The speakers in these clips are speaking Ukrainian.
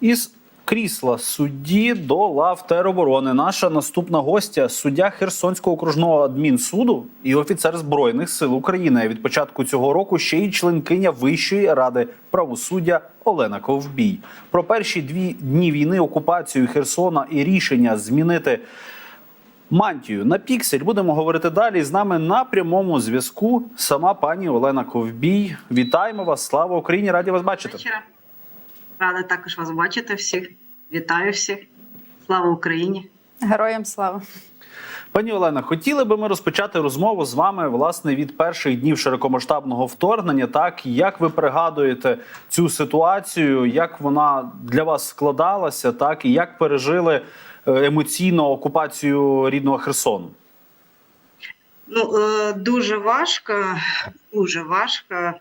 Із крісла судді до лав тероборони. Наша наступна гостя суддя Херсонського окружного адмінсуду і офіцер збройних сил України. Від початку цього року ще й членкиня Вищої ради правосуддя Олена Ковбій. Про перші дві дні війни, окупацію Херсона і рішення змінити. Мантію на піксель будемо говорити далі. З нами на прямому зв'язку сама пані Олена Ковбій. Вітаємо вас! Слава Україні! Раді вас бачити. Рада також вас бачити всіх. Вітаю всіх. Слава Україні! Героям слава. Пані Олена, хотіли би ми розпочати розмову з вами власне від перших днів широкомасштабного вторгнення. Так як ви пригадуєте цю ситуацію, як вона для вас складалася, так і як пережили е, емоційно окупацію рідного Херсону? Ну е, дуже важко, дуже важко. Е,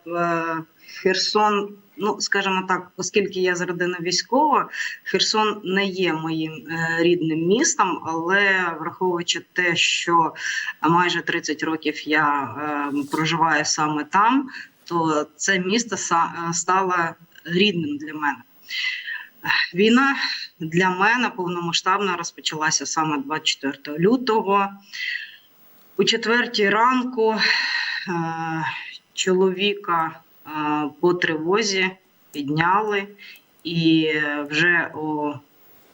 Херсон, ну скажімо так, оскільки я з родини військова, Херсон не є моїм е, рідним містом, але враховуючи те, що майже 30 років я е, проживаю саме там, то це місто е, стало рідним для мене. Війна для мене повномасштабно розпочалася саме 24 лютого. У четвертій ранку е, чоловіка по тривозі підняли, і вже о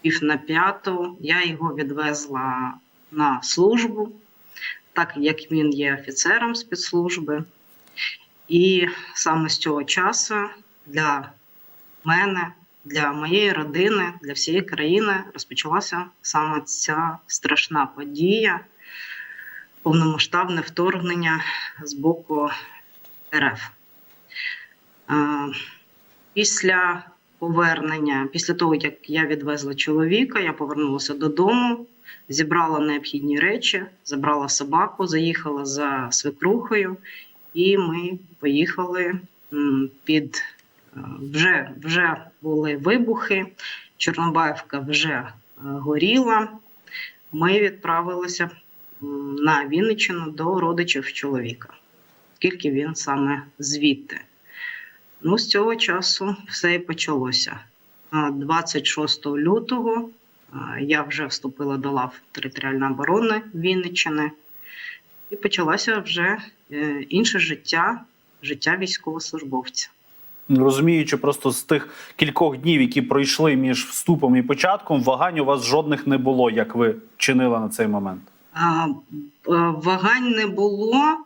пів на п'яту я його відвезла на службу, так як він є офіцером спецслужби. І саме з цього часу для мене, для моєї родини, для всієї країни розпочалася саме ця страшна подія повномасштабне вторгнення з боку РФ. Е, Після повернення, після того, як я відвезла чоловіка, я повернулася додому, зібрала необхідні речі, забрала собаку, заїхала за свекрухою, і ми поїхали під е, вже, вже були вибухи, Чорнобаївка вже е, горіла. Ми відправилися на Вінниччину до родичів чоловіка, оскільки він саме звідти. Ну, з цього часу все і почалося. А 26 лютого я вже вступила до лав територіальної оборони Вінниччини, і почалося вже е, інше життя, життя військовослужбовця. Розуміючи, просто з тих кількох днів, які пройшли між вступом і початком, вагань у вас жодних не було, як ви чинили на цей момент. А, е, Вагань не було.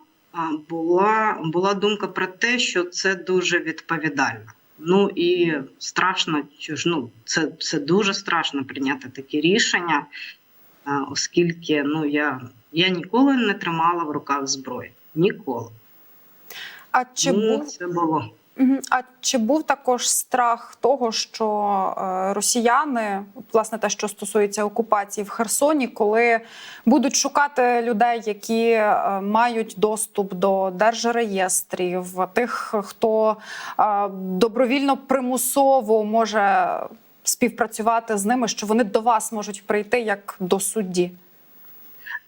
Була, була думка про те, що це дуже відповідально. Ну і страшно, ж, ну, це, це дуже страшно прийняти такі рішення, оскільки ну, я, я ніколи не тримала в руках зброю. Ніколи. А чи ну, був це було. А чи був також страх того, що е, росіяни, власне, те, що стосується окупації в Херсоні, коли будуть шукати людей, які е, мають доступ до держреєстрів, тих, хто е, добровільно примусово може співпрацювати з ними, що вони до вас можуть прийти як до судді?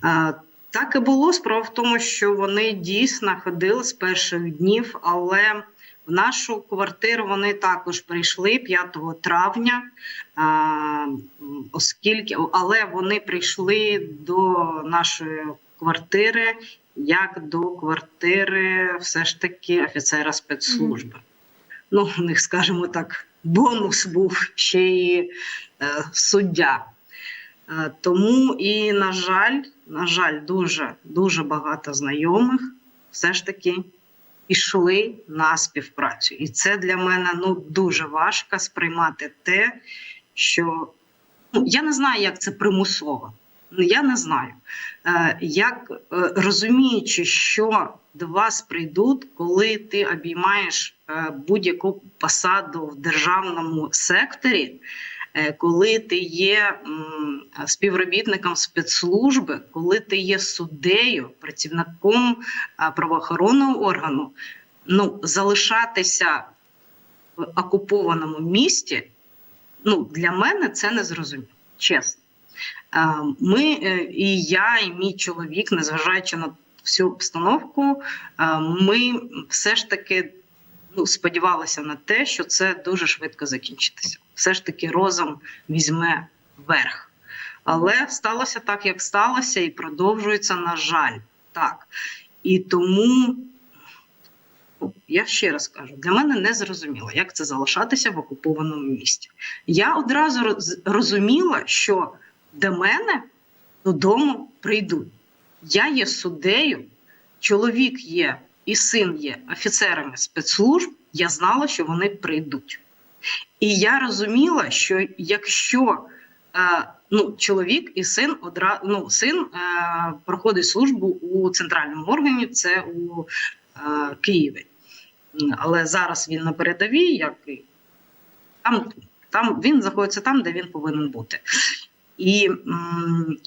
А, Так і було. Справа в тому, що вони дійсно ходили з перших днів, але в нашу квартиру вони також прийшли 5 травня, оскільки, але вони прийшли до нашої квартири як до квартири все ж таки офіцера спецслужби. Ну, у них, скажімо так, бонус був ще й е, суддя. Е, Тому і, на жаль, на жаль, дуже дуже багато знайомих все ж таки пішли на співпрацю. І це для мене ну дуже важко сприймати те, що ну я не знаю, як це примусово. Ну, Я не знаю, Е, як е, розуміючи, що до вас прийдуть, коли ти обіймаєш е, будь-яку посаду в державному секторі, коли ти є співробітником спецслужби, коли ти є суддею, працівником правоохоронного органу, ну залишатися в окупованому місті, ну для мене це не зрозуміло, чесно. Е, Ми е, і я, і мій чоловік, незважаючи на всю обстановку, е, ми все ж таки ну, сподівалися на те, що це дуже швидко закінчиться. Все ж таки розум візьме верх. Але сталося так, як сталося, і продовжується, на жаль, так. І тому ну, я ще раз кажу, для мене не зрозуміло, як це залишатися в окупованому місті. Я одразу розуміла, що до мене додому прийдуть. Я є суддею, чоловік є і син є офіцерами спецслужб. Я знала, що вони прийдуть. І я розуміла, що якщо е, ну, чоловік і син одра... ну, син е, проходить службу у центральному органі, це у е, Києві. Але зараз він на передовій, як і там, там він знаходиться там, де він повинен бути. І м,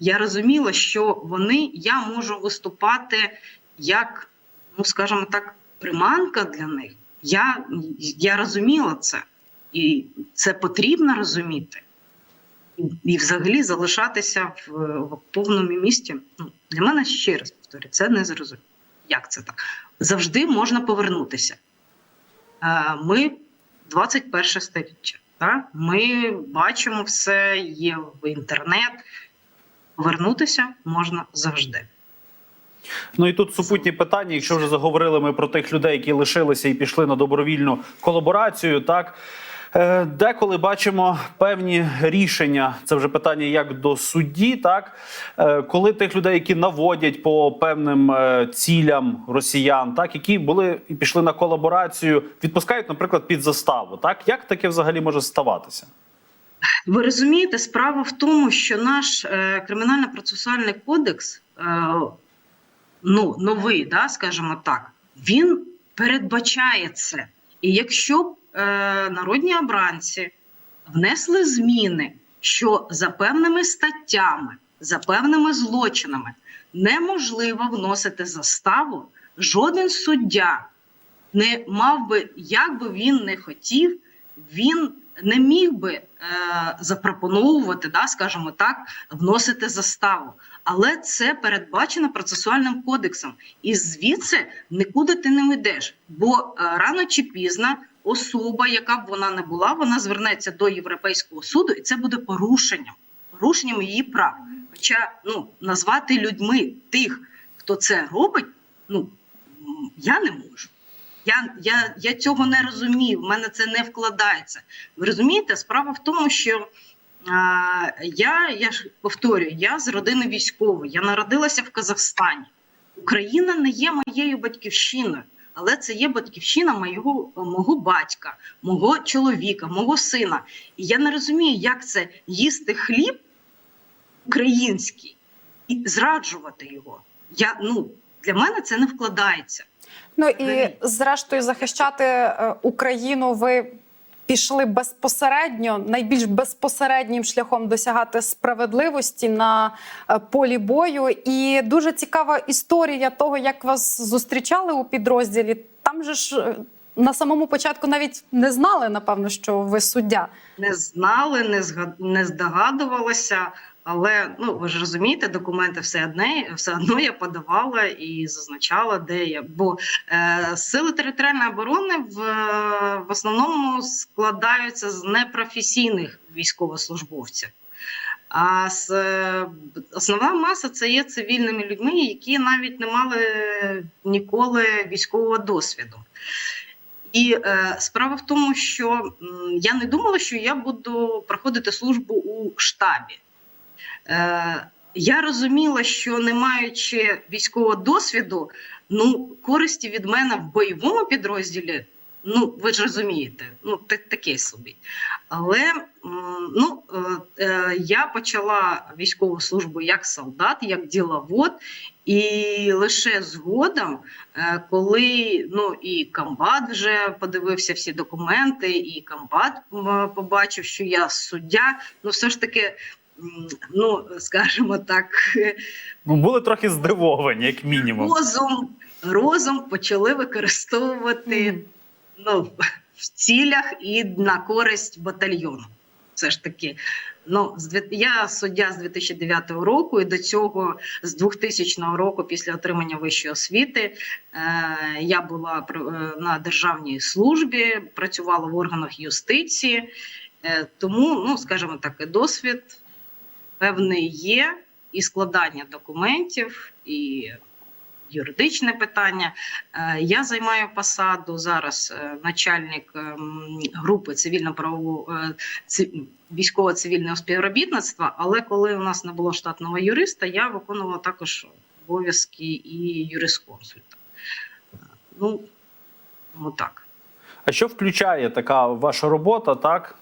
я розуміла, що вони я можу виступати як, ну скажімо так, приманка для них. Я, я розуміла це, і це потрібно розуміти. І, взагалі залишатися в, в повному місті. Ну, для мене ще раз повторю, це не зрозуміло. Як це так? Завжди можна повернутися. Е, Ми 21 століття. Так? Ми бачимо все, є в інтернет. Повернутися можна завжди. Ну і тут супутні питання. Якщо вже заговорили ми про тих людей, які лишилися і пішли на добровільну колаборацію, так. Е, Деколи бачимо певні рішення. Це вже питання як до судді, так Е, коли тих людей, які наводять по певним е, цілям росіян, так які були і пішли на колаборацію, відпускають, наприклад, під заставу. Так як таке взагалі може ставатися? Ви розумієте, справа в тому, що наш е, кримінально-процесуальний кодекс, ну, новий, да, скажімо так, він передбачає це. І якщо б е, народні обранці внесли зміни, що за певними статтями, за певними злочинами неможливо вносити заставу, жоден суддя не мав би, як би він не хотів, він не міг би е, запропоновувати, да, скажімо так, вносити заставу. Але це передбачено процесуальним кодексом, і звідси нікуди ти не йдеш. Бо е, рано чи пізно особа, яка б вона не була, вона звернеться до Європейського суду, і це буде порушенням, порушенням її прав. Хоча ну, назвати людьми тих, хто це робить, ну я не можу. Я, я, я цього не розумію, в мене це не вкладається. Ви розумієте, справа в тому, що я, я ж повторюю, я з родини військової, я народилася в Казахстані. Україна не є моєю батьківщиною, але це є батьківщина моєго, мого батька, мого чоловіка, мого сина. І я не розумію, як це їсти хліб український і зраджувати його. Я, ну, для мене це не вкладається. Ну і зрештою захищати е, Україну ви пішли безпосередньо, найбільш безпосереднім шляхом досягати справедливості на е, полі бою. І дуже цікава історія того, як вас зустрічали у підрозділі. Там же ж е, на самому початку навіть не знали, напевно, що ви суддя. не знали, не згад... не здогадувалися. Але ну ви ж розумієте, документи все одне, все одно я подавала і зазначала, де я. Бо е, сили територіальної оборони в, в основному складаються з непрофесійних військовослужбовців. А з, е, основна маса це є цивільними людьми, які навіть не мали ніколи військового досвіду. І е, справа в тому, що я не думала, що я буду проходити службу у штабі. Е, я розуміла, що не маючи військового досвіду, ну користі від мене в бойовому підрозділі. Ну, ви ж розумієте, ну та- таке собі. Але ну, е, е, я почала військову службу як солдат, як діловод, і лише згодом, е, коли ну і комбат вже подивився всі документи, і комбат побачив, що я суддя, ну все ж таки. Ну, скажімо так, Ну, були трохи здивовані, як мінімум. розум, розум почали використовувати. Ну, в цілях і на користь батальйону. все ж таки. Ну, я суддя з 2009 року, і до цього з 2000 року, після отримання вищої освіти, е, я була е, на державній службі, працювала в органах юстиції. Е, тому, ну скажімо так, досвід певний є, і складання документів, і юридичне питання. Е, Я займаю посаду зараз е, начальник ем, групи цивільно-правового е, військово-цивільного співробітництва. Але коли у нас не було штатного юриста, я виконувала також обов'язки і юрисконсульта. Ну, отак. А що включає така ваша робота? Так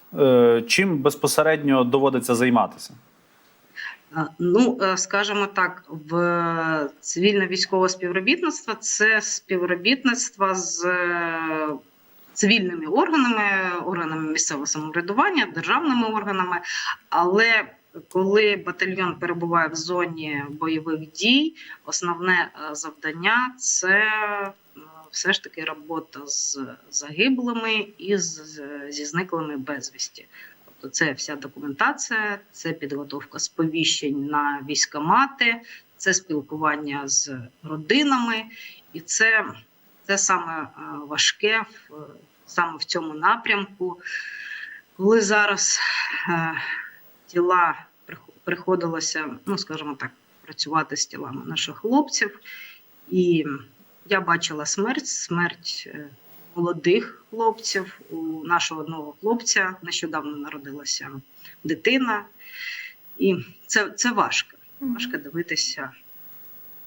чим безпосередньо доводиться займатися? Ну, е, скажімо так, в цивільно-військове співробітництво це співробітництво з е, цивільними органами, органами місцевого самоврядування, державними органами. Але коли батальйон перебуває в зоні бойових дій, основне е, завдання це все ж таки робота з загиблими і з, зі зниклими безвісті. Тобто це вся документація, це підготовка сповіщень на військомати, це спілкування з родинами, і це, це саме е, важке в, саме в цьому напрямку. Коли зараз е, тіла приходилося, ну скажімо так, працювати з тілами наших хлопців, і я бачила смерть, смерть е, молодих хлопців. У нашого одного хлопця нещодавно народилася дитина. І це, це важко. Важко дивитися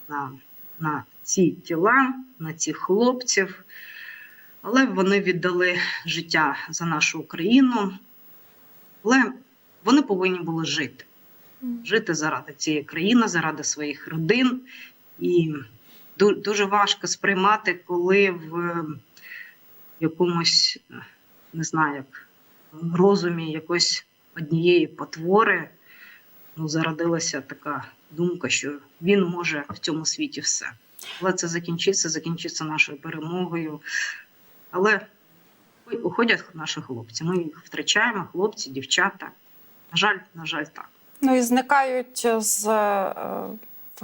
на, на ці тіла, на цих хлопців. Але вони віддали життя за нашу Україну. Але вони повинні були жити. Жити заради цієї країни, заради своїх родин. І дуже важко сприймати, коли в якомусь, не знаю, як розумі якось однієї потвори ну, зародилася така думка, що він може в цьому світі все. Але це закінчиться, закінчиться нашою перемогою. Але уходять наші хлопці. Ми їх втрачаємо, хлопці, дівчата. На жаль, на жаль, так. Ну і зникають з е,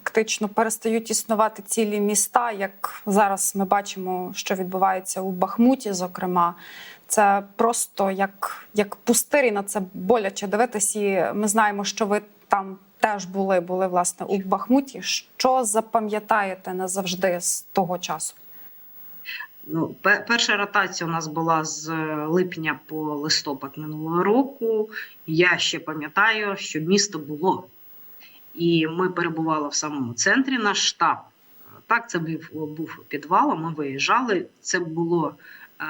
фактично перестають існувати цілі міста. Як зараз ми бачимо, що відбувається у Бахмуті, зокрема. Це просто як, як пустирі на це боляче дивитись. І ми знаємо, що ви там теж були, були власне у Бахмуті. Що запам'ятаєте назавжди з того часу? Ну, перша ротація у нас була з е, липня по листопад минулого року. Я ще пам'ятаю, що місто було. І ми перебували в самому центрі наш штаб. Так, це був, був підвал, ми виїжджали. Це було, е,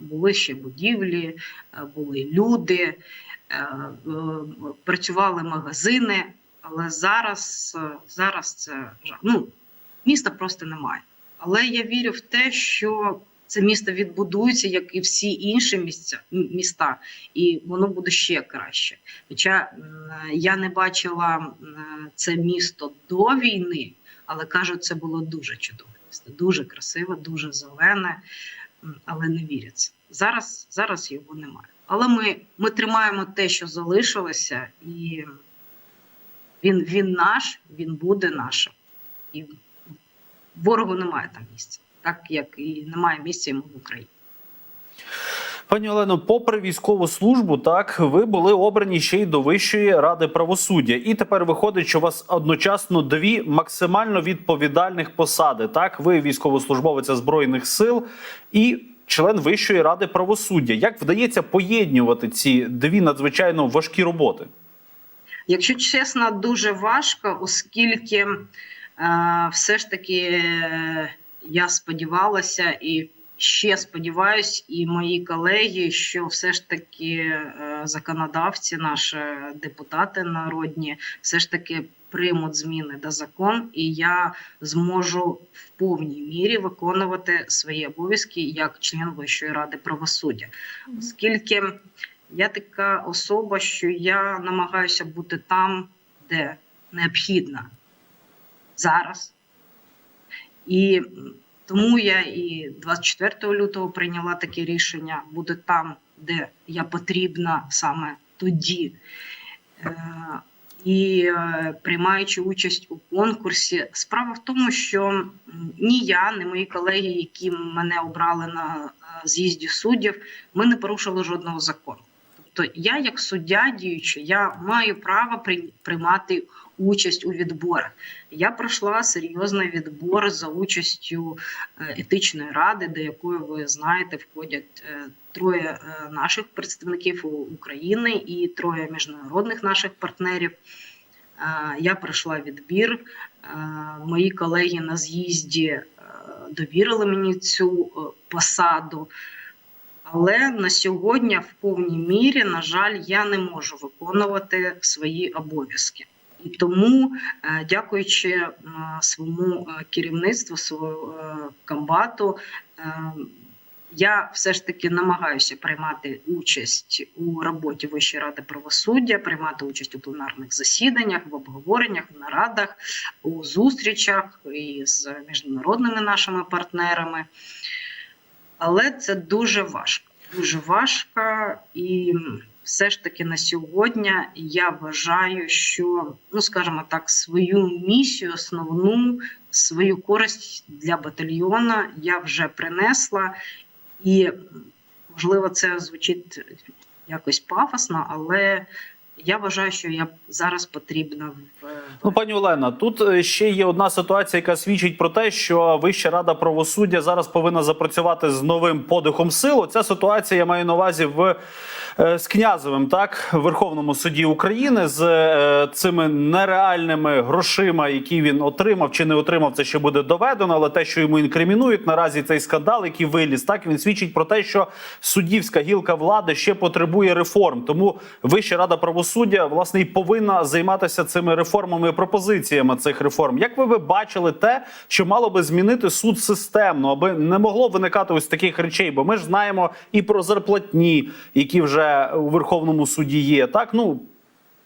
були ще будівлі, е, були люди, е, працювали магазини. Але зараз, зараз це. Ну, міста просто немає. Але я вірю в те, що це місто відбудується, як і всі інші місця, міста, і воно буде ще краще. Хоча я не бачила це місто до війни, але кажуть, це було дуже чудове місто, дуже красиве, дуже зелене, але не віряться. Зараз, зараз його немає. Але ми, ми тримаємо те, що залишилося, і він, він наш, він буде нашим. І ворогу немає там місця, так як і немає місця йому в Україні. Пані Олено, попри військову службу, так ви були обрані ще й до Вищої ради правосуддя, і тепер виходить, що у вас одночасно дві максимально відповідальних посади. Так, ви військовослужбовець збройних сил і член Вищої ради правосуддя. Як вдається поєднувати ці дві надзвичайно важкі роботи? Якщо чесно, дуже важко, оскільки е, все ж таки е, я сподівалася і ще сподіваюсь, і мої колеги, що все ж таки е, законодавці, наші депутати народні, все ж таки приймуть зміни до закон, і я зможу в повній мірі виконувати свої обов'язки як член Вищої ради правосуддя, оскільки я така особа, що я намагаюся бути там, де необхідно. Зараз. І тому я і 24 лютого прийняла таке рішення бути там, де я потрібна саме тоді. Е, І е, приймаючи участь у конкурсі, справа в тому, що ні я, ні мої колеги, які мене обрали на е, з'їзді суддів, ми не порушили жодного закону. Тобто, я, як суддя діючий, я маю право приймати участь у відборах. Я пройшла серйозний відбор за участю е, етичної ради, до якої ви знаєте, входять е, троє е, наших представників України і троє міжнародних наших партнерів. Я пройшла відбір. Мої колеги на з'їзді довірили мені цю посаду. Але на сьогодні в повній мірі, на жаль, я не можу виконувати свої обов'язки. І тому, е, дякуючи е, своєму е, керівництву, своєму комбату, я все ж таки намагаюся приймати участь у роботі Вищої ради правосуддя, приймати участь у пленарних засіданнях, в обговореннях, в нарадах, у зустрічах із міжнародними нашими партнерами. Але це дуже важко. Дуже важко, і все ж таки на сьогодні я вважаю, що ну скажімо так, свою місію, основну свою користь для батальйона я вже принесла, і можливо, це звучить якось пафосно, але я вважаю, що я зараз потрібна в Ну, пані Олена, тут е, ще є одна ситуація, яка свідчить про те, що Вища рада правосуддя зараз повинна запрацювати з новим подихом сил. Ця ситуація я маю на увазі в з князевим, так в Верховному суді України з е, цими нереальними грошима, які він отримав чи не отримав, це ще буде доведено. Але те, що йому інкримінують наразі, цей скандал, який виліз, так він свідчить про те, що суддівська гілка влади ще потребує реформ. Тому Вища рада правосуддя власне і повинна займатися цими реформами і пропозиціями цих реформ. Як ви би бачили те, що мало би змінити суд системно, аби не могло виникати ось таких речей? Бо ми ж знаємо і про зарплатні, які вже у Верховному суді є. Так ну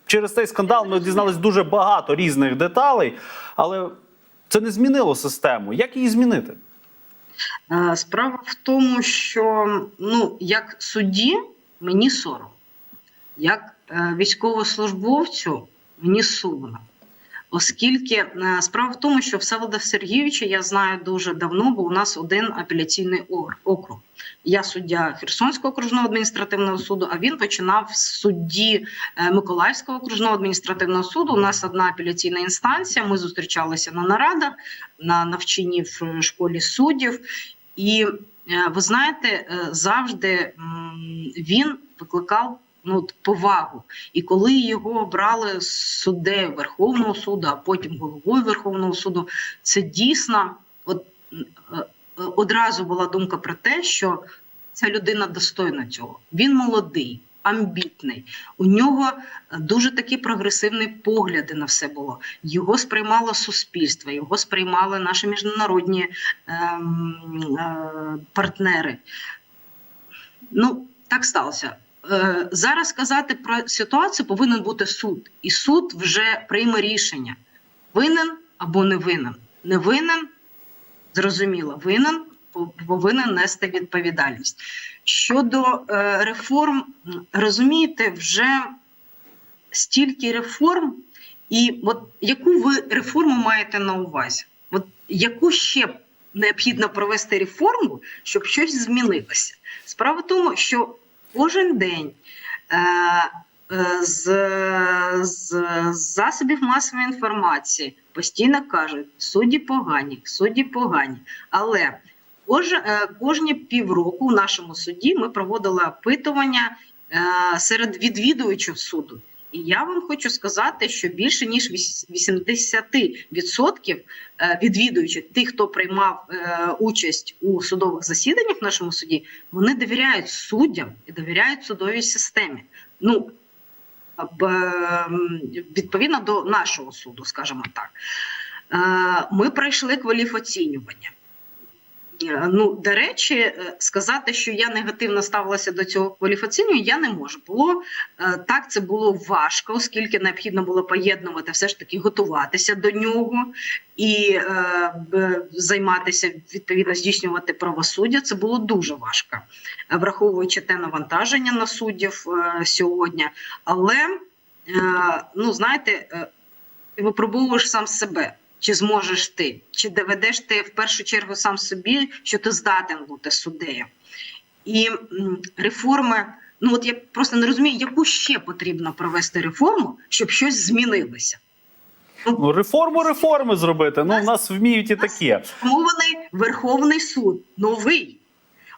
через цей скандал ми дізнались дуже багато різних деталей, але це не змінило систему. Як її змінити? Е, Справа в тому, що ну, як судді мені сором, як е, військовослужбовцю мені сумно. Оскільки е, справа в тому, що Всеволода Сергійовича я знаю дуже давно, бо у нас один апеляційний округ. Я суддя Херсонського окружного адміністративного суду, а він починав з судді е, Миколаївського окружного адміністративного суду. У нас одна апеляційна інстанція. Ми зустрічалися на нарадах, на навчанні в е, школі суддів. І ви знаєте, завжди він викликав ну, повагу. І коли його обрали суддею Верховного суду, а потім головою Верховного суду, це дійсно от, е, е, одразу була думка про те, що ця людина достойна цього. Він молодий. Амбітний, у нього е, дуже такі прогресивні погляди на все було. Його сприймало суспільство, його сприймали наші міжнародні ем, е, партнери. Ну, так сталося. Е, зараз сказати про ситуацію повинен бути суд, і суд вже прийме рішення: винен або не винен. Не винен, зрозуміло, винен, повинен нести відповідальність. Щодо е, реформ, розумієте, вже стільки реформ, і от яку ви реформу маєте на увазі? От яку ще необхідно провести реформу, щоб щось змінилося? Справа в тому, що кожен день е, е, з, з, засобів масової інформації постійно кажуть, судді погані, судді погані. Але кож, е, кожні півроку в нашому суді ми проводили опитування серед відвідувачів суду. І я вам хочу сказати, що більше ніж віс- 80% е, відвідувачів, тих, хто приймав е, участь у судових засіданнях в нашому суді, вони довіряють суддям і довіряють судовій системі. Ну б- відповідно до нашого суду, скажімо так. Е, Ми пройшли кваліфоцінювання. Е, Ну, до речі, е, сказати, що я негативно ставилася до цього кваліфікаційного, я не можу. Було е, так, це було важко, оскільки необхідно було поєднувати, все ж таки готуватися до нього і е, займатися відповідно здійснювати правосуддя. Це було дуже важко, враховуючи те навантаження на суддів е, сьогодні. Але е, ну знаєте, ти випробовуєш сам себе. Чи зможеш ти, чи доведеш ти в першу чергу сам собі, що ти здатен бути суддею? І реформи, ну от я просто не розумію, яку ще потрібно провести реформу, щоб щось змінилося. Ну, реформу реформи зробити. Ну, в нас вміють і таке. Мовлений Верховний суд новий.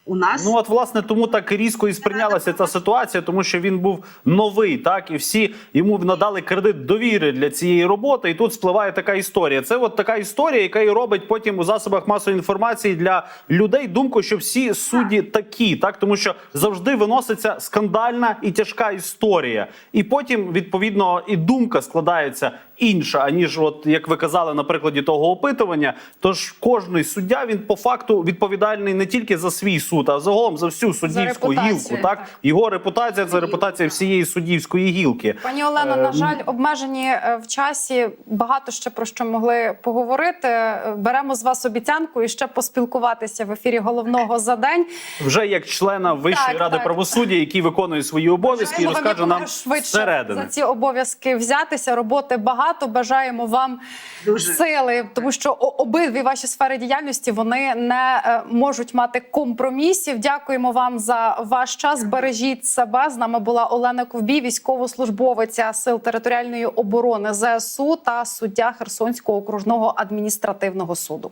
У нас Ну от власне тому так різко і сприйнялася ця ситуація, тому що він був новий, так і всі йому надали кредит довіри для цієї роботи. І тут спливає така історія. Це от така історія, яка і робить потім у засобах масової інформації для людей думку, що всі судді такі, так тому що завжди виноситься скандальна і тяжка історія, і потім відповідно і думка складається інша, аніж от як ви казали на прикладі того опитування. Тож кожний суддя він по факту відповідальний не тільки за свій суд, а загалом за всю суддівську репутацію, гілку. Так? так. його репутація це репутація всієї суддівської гілки. Пані Олено, Е, на жаль, обмежені е, в часі. Багато ще про що могли поговорити. Беремо з вас обіцянку і ще поспілкуватися в ефірі головного за день. Вже як члена Вищої Так, ради так. правосуддя, який виконує свої обов'язки, і розкаже нам швидше за ці обов'язки взятися. Роботи багато. Бажаємо вам Дуже. сили, тому що обидві ваші сфери діяльності вони не е, можуть мати компромісів. Дякуємо вам за ваш час. Бережіть себе. З нами була Олена Ковбій, військовослужбовиця сил територіальної оборони ЗСУ та суддя Херсонського окружного адміністративного суду.